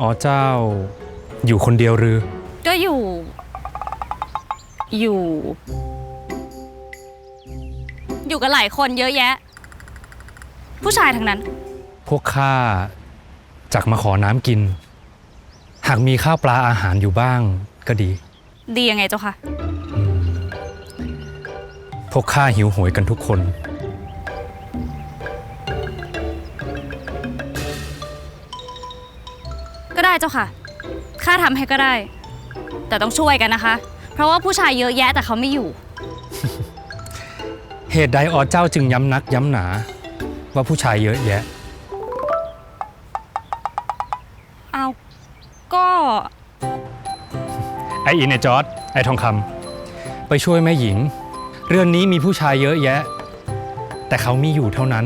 อ๋อเจ้า อยู่คนเดียวหรือ ก็อยู่ อยู่ อยู่กับหลายคนเยอะแยะ ผู้ชายทั้งนั้น พวกข้าจักมาขอน้ำกิน หากมีข้าวปลาอาหารอยู่บ้างก็ดี ดียังไงเจ้าค่ะพวกข้าหิวโหยกันทุกคน ก็ได้เจ้าค่ะ ข้าทำให้ก็ได้ แต่ต้องช่วยกันนะคะ เพราะว่าผู้ชายเยอะแยะแต่เขาไม่อยู่ เหตุใดอ๋อเจ้าจึงย้ำนักย้ำหนา ว่าผู้ชายเยอะแยะ เอาก็ ไออินไอจอร์ดไอทองคำไปช่วยแม่หญิง เรื่องนี้มีผู้ชายเยอะแยะ แต่เขามีอยู่เท่านั้น